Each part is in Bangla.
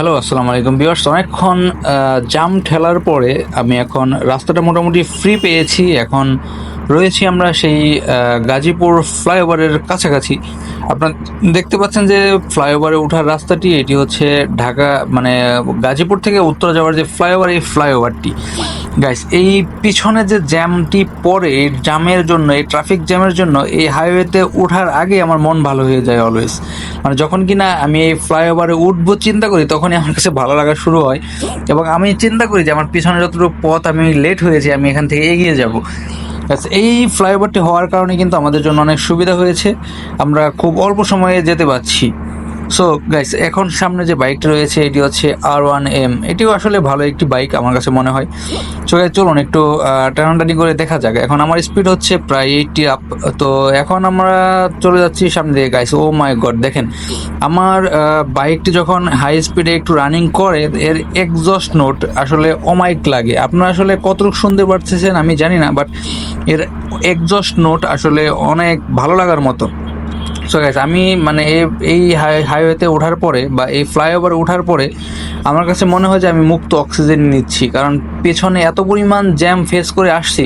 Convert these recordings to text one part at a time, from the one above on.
হ্যালো আসসালামু আলাইকুম বিয়ার্স অনেকক্ষণ জাম ঠেলার পরে আমি এখন রাস্তাটা মোটামুটি ফ্রি পেয়েছি। এখন রয়েছি আমরা সেই গাজীপুর ফ্লাইওভারের কাছাকাছি। আপনার দেখতে পাচ্ছেন যে ফ্লাইওভারে ওঠার রাস্তাটি, এটি হচ্ছে ঢাকা মানে গাজীপুর থেকে উত্তরা যাওয়ার যে ফ্লাইওভার, এই ফ্লাইওভারটি। গাইস এই পিছনে যে জ্যামটি পড়ে, এই জ্যামের জন্য, এই ট্রাফিক জ্যামের জন্য, এই হাইওয়েতে ওঠার আগে আমার মন ভালো হয়ে যায় অলওয়েজ মানে যখন কিনা আমি এই ফ্লাইওভারে উঠবো, চিন্তা করি, তখনই আমার কাছে ভালো লাগা শুরু হয়। এবং আমি চিন্তা করি যে আমার পিছনে যতটুকু পথ আমি লেট হয়েছি, আমি এখান থেকে এগিয়ে যাব। এই ফ্লাইওভারটি হওয়ার কারণে কিন্তু আমাদের জন্য অনেক সুবিধা হয়েছে। আমরা খুব অল্প সময়ে যেতে পারছি। সো গাইস এখন সামনে যে বাইকটা রয়েছে এটি হচ্ছে আর ওয়ান এম এটিও আসলে ভালো একটি বাইক আমার কাছে মনে হয়। সো guys, চলুন একটু টানাটানি করে দেখা যাক। এখন আমার স্পিড হচ্ছে প্রায় এইটটি আপ তো এখন আমরা চলে যাচ্ছি সামনে দিয়ে গাইস ও মাই গড দেখেন আমার বাইকটি যখন হাই স্পিডে একটু রানিং করে এর এক্সস্ট নোট আসলে অমাইক লাগে। আপনারা আসলে কতটুকু শুনতে পারতেছেন আমি জানি না বাট এর এক্সস্ট নোট আসলে অনেক ভালো লাগার মতো। সো গাইস আমি মানে এই হাই- হাইওয়েতে ওঠার পরে বা এই ফ্লাইওভারে ওঠার পরে আমার কাছে মনে হয় যে আমি মুক্ত অক্সিজেন নিচ্ছি। কারণ পেছনে এত পরিমাণ জ্যাম ফেস করে আসছি,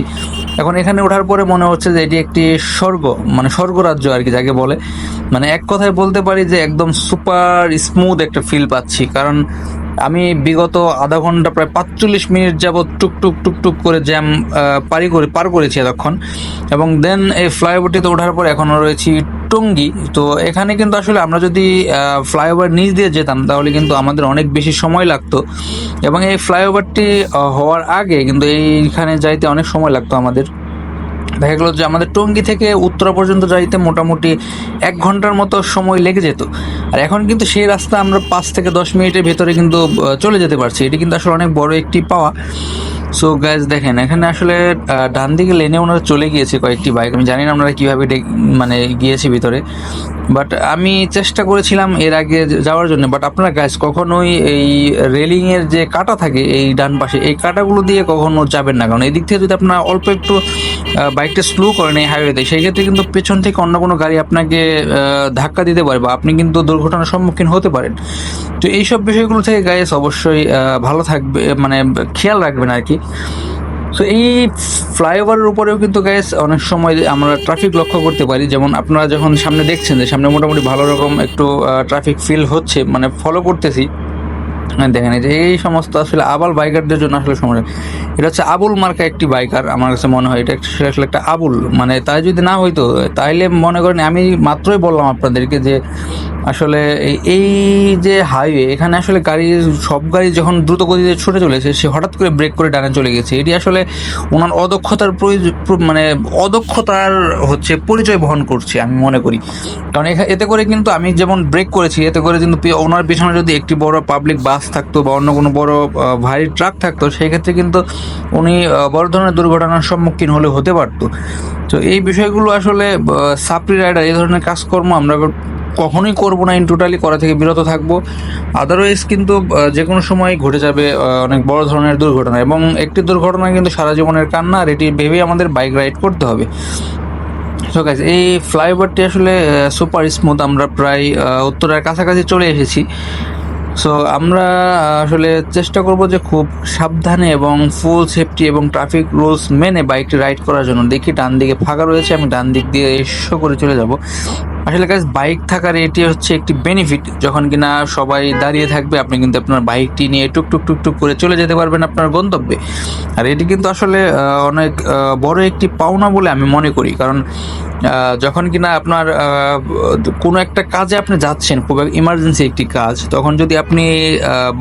এখন এখানে ওঠার পরে মনে হচ্ছে যে এটি একটি স্বর্গ মানে স্বর্গরাজ্য আর কি যাকে বলে। মানে এক কথায় বলতে পারি যে একদম সুপার স্মুথ একটা ফিল পাচ্ছি। কারণ আমি বিগত আধা ঘণ্টা প্রায় পাঁচচল্লিশ মিনিট যাবত টুকটুক টুকটুক করে জ্যাম পারি করে, পার করেছি এতক্ষণ। এবং দেন এই ফ্লাইওভারটিতে ওঠার পর এখনও রয়েছি টঙ্গী তো এখানে কিন্তু আসলে আমরা যদি ফ্লাইওভার নিচ দিয়ে যেতাম, তাহলে কিন্তু আমাদের অনেক বেশি সময় লাগতো। এবং এই ফ্লাইওভারটি হওয়ার আগে কিন্তু এইখানে যাইতে অনেক সময় লাগতো আমাদের। দেখা গেলো যে আমাদের টঙ্গী থেকে উত্তরা পর্যন্ত যাইতে মোটামুটি এক ঘণ্টার মতো সময় লেগে যেত। আর এখন কিন্তু সেই রাস্তা আমরা পাঁচ থেকে দশ মিনিটের ভেতরে কিন্তু চলে যেতে পারছি। এটি কিন্তু আসলে অনেক বড় একটি পাওয়া। সো গ্যাস দেখেন, এখানে আসলে ডান দিকে লেনে ওনারা চলে গিয়েছে কয়েকটি বাইক আমি জানি না আপনারা কীভাবে মানে গিয়েছে ভিতরে। বাট আমি চেষ্টা করেছিলাম এর আগে যাওয়ার জন্য। বাট আপনারা গ্যাস কখনোই এই রেলিংয়ের যে কাটা থাকে এই ডান পাশে, এই কাটাগুলো দিয়ে কখনো যাবেন না। কারণ এই দিক থেকে যদি আপনারা অল্প একটু বাইকটা স্লো করেন এই হাইওয়েতে সেই ক্ষেত্রে কিন্তু পেছন থেকে অন্য কোনো গাড়ি আপনাকে ধাক্কা দিতে পারে বা আপনি কিন্তু দুর্ঘটনার সম্মুখীন হতে পারেন। তো এইসব বিষয়গুলো থেকে গাইস অবশ্যই ভালো থাকবে মানে খেয়াল রাখবেন আর কি। তো এই ফ্লাইওভারের উপরেও কিন্তু গ্যাস অনেক সময় আমরা ট্রাফিক লক্ষ্য করতে পারি। যেমন আপনারা যখন সামনে দেখছেন যে সামনে মোটামুটি ভালো রকম একটু ট্রাফিক ফিল হচ্ছে মানে ফলো করতেছি। হ্যাঁ, দেখেন যে এই সমস্ত আসলে আবাল বাইকারদের জন্য আসলে সমস্যা। এটা হচ্ছে আবুল মার্কা একটি বাইকার আমার কাছে মনে হয়। এটা আসলে একটা আবুল। মানে তাই যদি না হইতো তাইলে মনে করেন আমি মাত্রই বললাম আপনাদেরকে যে আসলে এই- যে হাইওয়ে এখানে আসলে গাড়ি, সব গাড়ি যখন দ্রুত গতিতে ছুটে চলেছে, সে হঠাৎ করে ব্রেক করে ডানে চলে গেছে। এটি আসলে ওনার অদক্ষতার মানে অদক্ষতার হচ্ছে পরিচয় বহন করছে, আমি মনে করি। কারণ এতে করে কিন্তু আমি যেমন ব্রেক করেছি, এতে করে কিন্তু ওনার পিছনে যদি একটি বড় পাবলিক বাস থাকতো বা অন্য কোনো বড় ভারী ট্রাক থাকতো, সেই ক্ষেত্রে কিন্তু উনি বড় ধরনের দুর্ঘটনার সম্মুখীন হলে হতে পারতো। তো এই বিষয়গুলো আসলে সাপ্রি রাইডার এই ধরনের কাজকর্ম আমরা কখনোই করব না ইন টোটালি করা থেকে বিরত থাকব। আদারওয়াইজ কিন্তু যে কোনো সময় ঘটে যাবে অনেক বড় ধরনের দুর্ঘটনা। এবং একটি দুর্ঘটনা কিন্তু সারা জীবনের কান্না, আর এটি ভেবেই আমাদের বাইক রাইড করতে হবে। সো গাইজ এই ফ্লাইওভারটি আসলে সুপার স্মুথ আমরা প্রায় উত্তরার কাছাকাছি চলে এসেছি। সো আমরা আসলে চেষ্টা করব যে খুব সাবধানে এবং ফুল সেফটি এবং ট্রাফিক রুলস মেনে বাইকটি রাইড করার জন্য। দেখি ডান দিকে ফাঁকা রয়েছে, আমি ডান দিক দিয়ে এসো করে চলে যাব। আসলে গাইজ বাইক থাকার এটি হচ্ছে একটি বেনিফিট যখন কিনা সবাই দাঁড়িয়ে থাকবে, আপনি কিন্তু আপনার বাইকটি নিয়ে টুক টুক টুক টুক করে চলে যেতে পারবেন আপনার গন্তব্যে। আর এটি কিন্তু আসলে অনেক বড় একটি পাওনা বলে আমি মনে করি। কারণ যখন কিনা আপনার কোনো একটা কাজে আপনি যাচ্ছেন, খুব ইমার্জেন্সি একটি কাজ, তখন যদি আপনি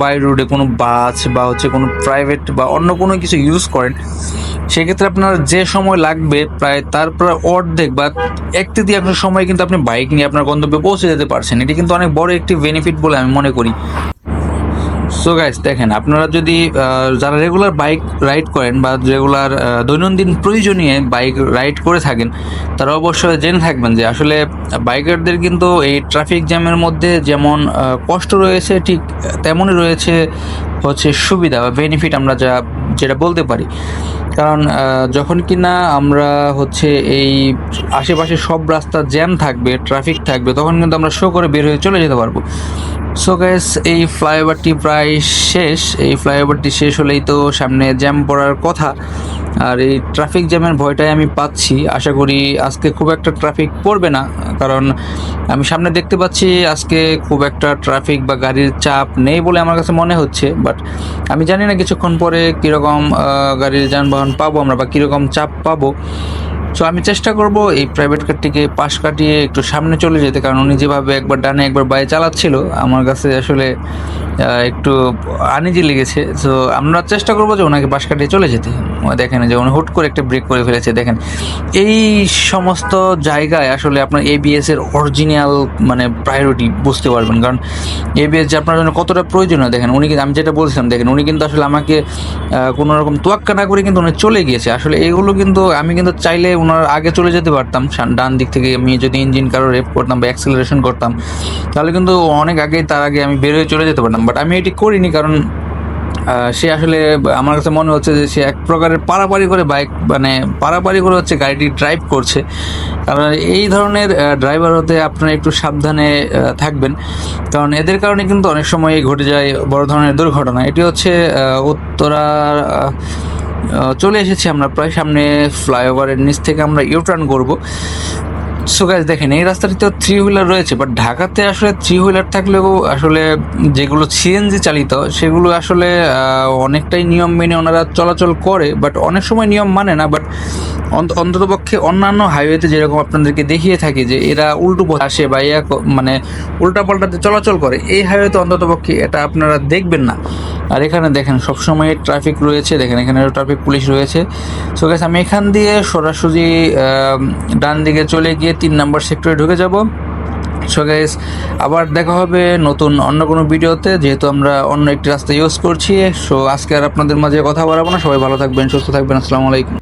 বাই রোডে কোনো বাস বা হচ্ছে কোনো প্রাইভেট বা অন্য কোনো কিছু ইউজ করেন, সেক্ষেত্রে আপনার যে সময় লাগবে, প্রায় তার প্রায় অর্ধেক বা এক তৃতীয়াংশ সময় কিন্তু আপনি বাইক নিয়ে আপনার গন্তব্যে পৌঁছে যেতে পারছেন। এটি কিন্তু অনেক বড় একটি বেনিফিট বলে আমি মনে করি। সো গাইস দেখেন, আপনারা যদি যারা রেগুলার বাইক রাইড করেন বা রেগুলার দৈনন্দিন প্রয়োজনীয় বাইক রাইড করে থাকেন, তারা অবশ্যই জেনে থাকবেন যে আসলে বাইকারদের কিন্তু এই ট্রাফিক জ্যামের মধ্যে যেমন কষ্ট রয়েছে, ঠিক তেমনই রয়েছে হচ্ছে সুবিধা বা বেনিফিট আমরা যা যেটা বলতে পারি। কারণ যখন কি না আমরা হচ্ছে এই আশেপাশে সব রাস্তা জ্যাম থাকবে, ট্রাফিক থাকবে, তখন কিন্তু আমরা শো করে বের হয়ে চলে যেতে পারব। সো গ্যাস এই ফ্লাইওভারটি প্রায় শেষ। এই ফ্লাইওভারটি শেষ হলেই তো সামনে জ্যাম পড়ার কথা। আর এই ট্রাফিক জ্যামের ভয়টাই আমি পাচ্ছি। আশা করি আজকে খুব একটা ট্রাফিক পড়বে না, কারণ আমি সামনে দেখতে পাচ্ছি আজকে খুব একটা ট্রাফিক বা গাড়ির চাপ নেই বলে আমার কাছে মনে হচ্ছে। বাট আমি জানি না কিছুক্ষণ পরে কীরকম গাড়ির যানবাহন পাবো আমরা বা কীরকম চাপ পাবো। সো আমি চেষ্টা করব এই প্রাইভেট কারটিকে পাশ কাটিয়ে একটু সামনে চলে যেতে, কারণ উনি যেভাবে একবার ডানে একবার বায়ে চালাচ্ছিল, আমার কাছে আসলে একটু আনিজি লেগেছে। সো আমরা চেষ্টা করব যে ওনাকে বাস কাটিয়ে চলে যেতে। দেখেন যে উনি হুট করে একটা ব্রেক করে ফেলেছে, দেখেন। এই সমস্ত জায়গায় আসলে আপনার এবিএস এর অরিজিনাল মানে প্রায়োরিটি বুঝতে পারবেন। কারণ এবিএস যে আপনার জন্য কতটা প্রয়োজনীয়, দেখেন, উনি কিন্তু, আমি যেটা বলছিলাম, দেখেন, উনি কিন্তু আসলে আমাকে কোনো রকম তোয়াক্কা না করে কিন্তু উনি চলে গিয়েছে। আসলে এগুলো কিন্তু, আমি কিন্তু চাইলে ওনার আগে চলে যেতে পারতাম। ডান দিক থেকে আমি যদি ইঞ্জিন কারও রেপ করতাম বা অ্যাক্সেলারেশন করতাম, তাহলে কিন্তু অনেক আগেই, তার আগে আমি বেরোয় চলে যেতে পারতাম। বাট আমি এটি করিনি কারণ সে আসলে, আমার কাছে মনে হচ্ছে যে সে এক প্রকারের পারাপারি করে বাইক মানে পারাপারি করে হচ্ছে গাড়িটি ড্রাইভ করছে। কারণ এই ধরনের ড্রাইভার হতে আপনারা একটু সাবধানে থাকবেন। কারণ এদের কারণে কিন্তু অনেক সময় ঘটে যায় বড় ধরনের দুর্ঘটনা। এটি হচ্ছে উত্তরা চলে এসেছি আমরা প্রায় সামনে ফ্লাইওভারের নিচ থেকে আমরা ইউটার্ন করব। সো দেখেন, এই রাস্তাটিতে থ্রি হুইলার রয়েছে বাট ঢাকাতে আসলে থ্রি হুইলার থাকলেও আসলে যেগুলো সিএনজি চালিত, সেগুলো আসলে অনেকটাই নিয়ম মেনে ওনারা চলাচল করে বাট অনেক সময় নিয়ম মানে না বাট অন্ততপক্ষে অন্যান্য হাইওয়েতে যেরকম আপনাদেরকে দেখিয়ে থাকি যে এরা উল্টো পথে আসে বা ইয়া মানে উল্টা পাল্টাতে চলাচল করে, এই হাইওয়েতে অন্ততপক্ষে এটা আপনারা দেখবেন না। আর এখানে দেখেন, সবসময় ট্রাফিক রয়েছে, দেখেন এখানে ট্রাফিক পুলিশ রয়েছে। সো গেছে আমি এখান দিয়ে সরাসরি ডান দিকে চলে গিয়ে তিন নম্বর সেক্টরে ঢুকে যাব। সো গেস আবার দেখা হবে নতুন অন্য কোনো ভিডিওতে, যেহেতু আমরা অন্য একটি রাস্তা ইউজ করছি। সো আজকে আর আপনাদের মাঝে কথা বাড়াবো না। সবাই ভালো থাকবেন, সুস্থ থাকবেন। আসসালামু আলাইকুম।